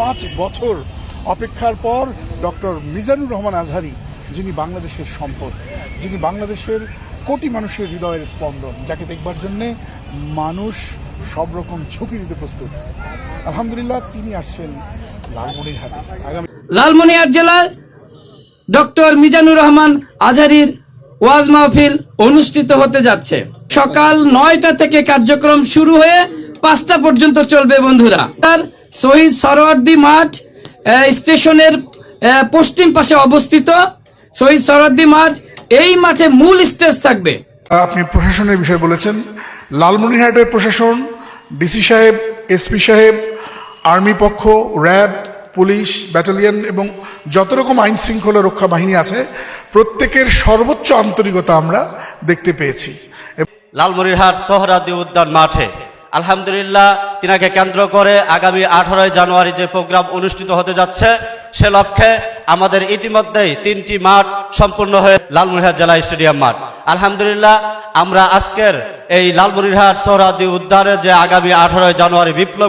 পাঁচ বছর অপেক্ষার পর ডক্টর মিজানুর রহমান আজহারি, যিনি বাংলাদেশের সম্পদ, যিনি বাংলাদেশের কোটি মানুষের হৃদয়ের স্পন্দন, যাকে দেখবার জন্যে মানুষ সব রকম ঝুঁকি নিতে প্রস্তুত। আলহামদুলিল্লাহ, তিনি আসছেন লালমনিরহাটে। আগামী লালমনিরহাট জেলায় ডক্টর মিজানুর রহমান আজহারির ওয়াজ মাহফিল অনুষ্ঠিত হতে যাচ্ছে। সকাল নয়টা থেকে কার্যক্রম শুরু হয়ে পাঁচটা পর্যন্ত চলবে বন্ধুরা। তার শহীদ সরওয়ার্দী মাঠ স্টেশনের পশ্চিম পাশে অবস্থিত। শহীদ সরওয়ার্দী মাঠ এই মাঠে মূল স্টেজ থাকবে। আপনি প্রশাসনের বিষয়ে বলেছেন। লালমনিরহাটের প্রশাসন ডিসি সাহেব এসপি সাহেব আর্মি পক্ষ র্যাব পুলিশ ব্যাটালিয়ন এবং যত রকম আইন শৃঙ্খলা রক্ষা বাহিনী আছে প্রত্যেকের সর্বোচ্চ আন্তরিকতা আমরা দেখতে পেয়েছি। লালমনিরহাট সোহরাদি উদ্যান মাঠে আলহামদুলিল্লাহ, তিনাকে কেন্দ্র করে আগামী আঠারোই জানুয়ারি যে প্রোগ্রাম অনুষ্ঠিত হতে যাচ্ছে, সে লক্ষ্যে আমাদের ইতিমধ্যেই তিনটি মাঠ সম্পূর্ণ হয়ে লালমনিরহাট জেলা স্টেডিয়াম মাঠ। আলহামদুলিল্লাহ, আমরা আজকের এই লালমনিরহাট সোহরাদি উদ্ধারে যে আগামী আঠারোই জানুয়ারি বিপ্লব